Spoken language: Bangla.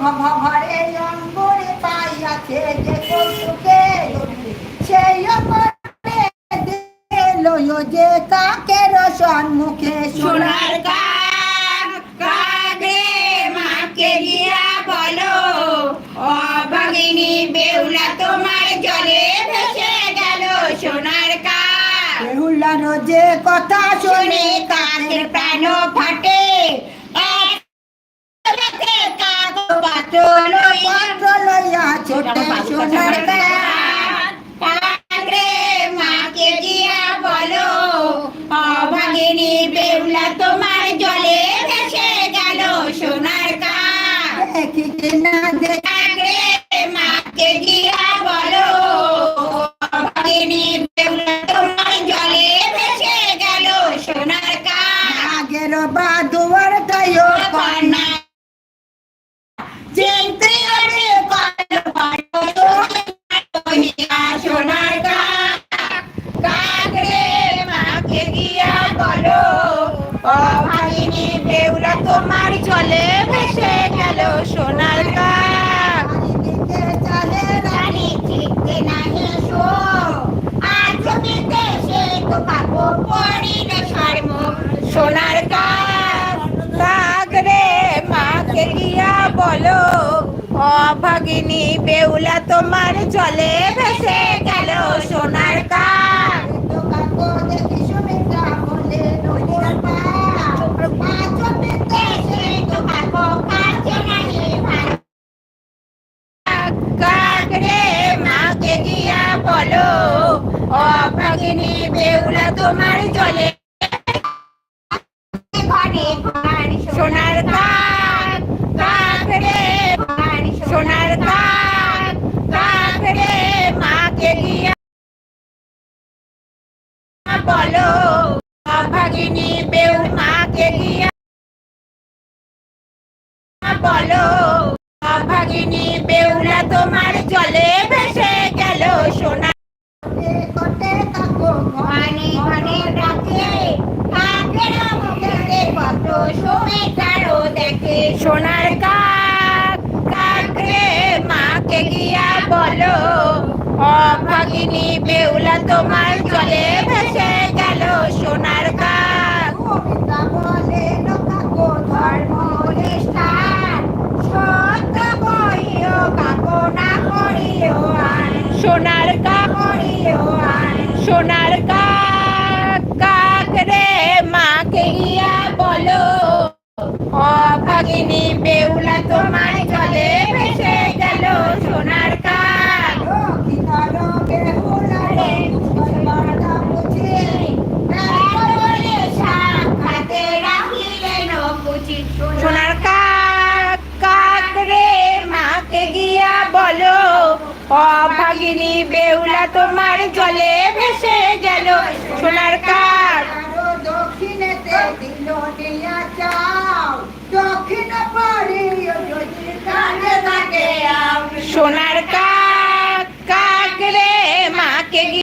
ঘরে অঙ্গরে পাইয়াছে যে কৌতুকে সেই অঙ্গরে দিল যে কাকের সম্মুখে সোনার কাক কাকে মাকে গিয়া বলো অভাগিনী বেউলা তোমার জলে ভেসে গেল সোনার কাক বেহুলার যে কথা শুনে শুনে কাকের প্রাণ পাত্র লইয়া পত্র সোনার গিয়া বলো অভাগিনী বেউলা তোমার চলে ভেসে গেল সোনার কাক চালে রানী ঠিকতে নাহি শো আর সে তো পাবো পড়িলে শর্ম সোনার কাক কাক রে মাকে গিয়া বলো অভাগিনী বেউলা তোমার চলে ভেসে গেল সোনার কাক কাকো দেখি সুমিত্রা বলে নদীর পার আর জমিতে সে তো পাবো কাছে নাহি ভার কাক রে মাকে গিয়া বলো, অভাগিনী বেউলা তোমার চলে ঘরে সোনার কাক কাক রে সোনার কাক কাক রে মাকে গিয়া বলো, অভাগিনী বেউল মাকে গিয়া বলো। অভাগিনী বেউলা তোমার জলে ভেসে গেল সোনা। কটে দেখে সোনার কাক। কাকরে মাকে গিয়া বলো অভাগিনী বেউলা তোমার জলে ভেসে গেল সোনার কাক। সোনার কাক সোনার কাক কাক রে মাকে গিয়া বলো। অভাগিনী বেউলা তোমার জলে ভেসে গেল সোনার কাক। সোনার কাক কাক রে মাকে গিয়া বলো। অভাগিনী বেউলা তোমার জলে ভেসে গেল। সোনার কাক দক্ষিণে দক্ষিণেতে দিল চাও দক্ষিণ পারি সোনার সোনার